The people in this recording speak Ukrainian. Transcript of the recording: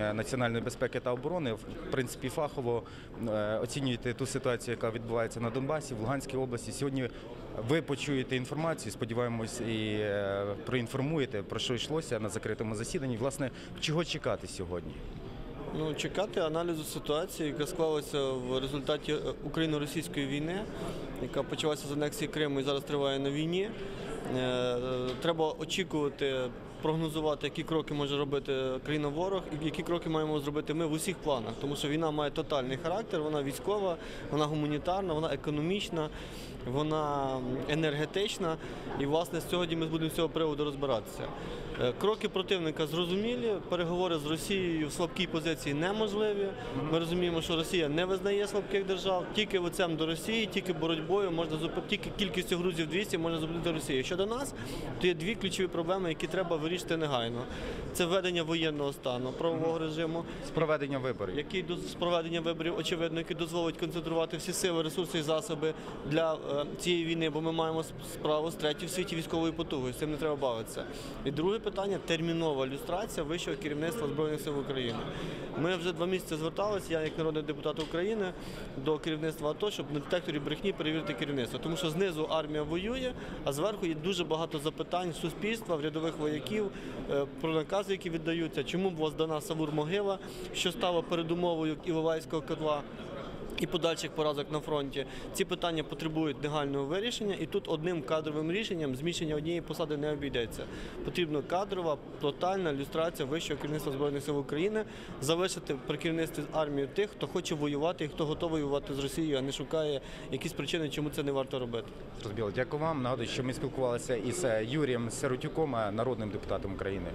управління національної безпеки та оборони. В принципі, фахово е, оцінюєте ту ситуацію, яка відбувається на Донбасі, в Луганській області. Сьогодні ви почуєте інформацію. Сподіваємось, і е, проінформуєте про що йшлося на закритому засіданні. Власне, чого чекати сьогодні? Ну, чекати аналізу ситуації, яка склалася в результаті е, Україно-російської війни, яка почалася з анексії Криму і зараз триває на війні. Треба очікувати, прогнозувати, які кроки може робити країна-ворог, і які кроки маємо зробити ми в усіх планах. Тому що війна має тотальний характер, вона військова, вона гуманітарна, вона економічна, вона енергетична. І, власне, сьогодні ми будемо з цього приводу розбиратися. Е, Кроки противника зрозумілі, переговори з Росією в слабкій позиції неможливі. Ми розуміємо, що Росія не визнає слабких держав. Тільки лицем до Росії, тільки боротьбою можна тільки кількістю грузів 200 можна зупинити Росію. Щодо нас, то є дві ключові проблеми, які треба вирішити негайно. Це введення воєнного стану, правового режиму, З проведення виборів. який з проведення виборів, очевидно, який дозволить концентрувати всі сили, ресурси і засоби для е, цієї війни, бо ми маємо справу з третьою в світі військовою потугою. З цим не треба бавитися. І друге питання термінова люстрація вищого керівництва збройних сил України. Ми вже два місяці зверталися, я як народний депутат України, до керівництва АТО, щоб на детекторі брехні перевірити керівництво. Тому що знизу армія воює, а зверху є дуже багато запитань суспільства, в рядових вояків е, про накази, які віддаються. Чому була здана Савур могила, що стало передумовою Іловайського котла. І подальших поразок на фронті ці питання потребують негайного вирішення, і тут одним кадровим рішенням зміщення однієї посади не обійдеться. Потрібна кадрова, тотальна люстрація вищого керівництва збройних сил України, залишити при керівництві армію тих, хто хоче воювати і хто готовий воювати з Росією, а не шукає якісь причини, чому це не варто робити. Зрозуміло. Дякую вам. Нагадую, що ми спілкувалися із е, Юрієм Сиротюком, е, народним депутатом України.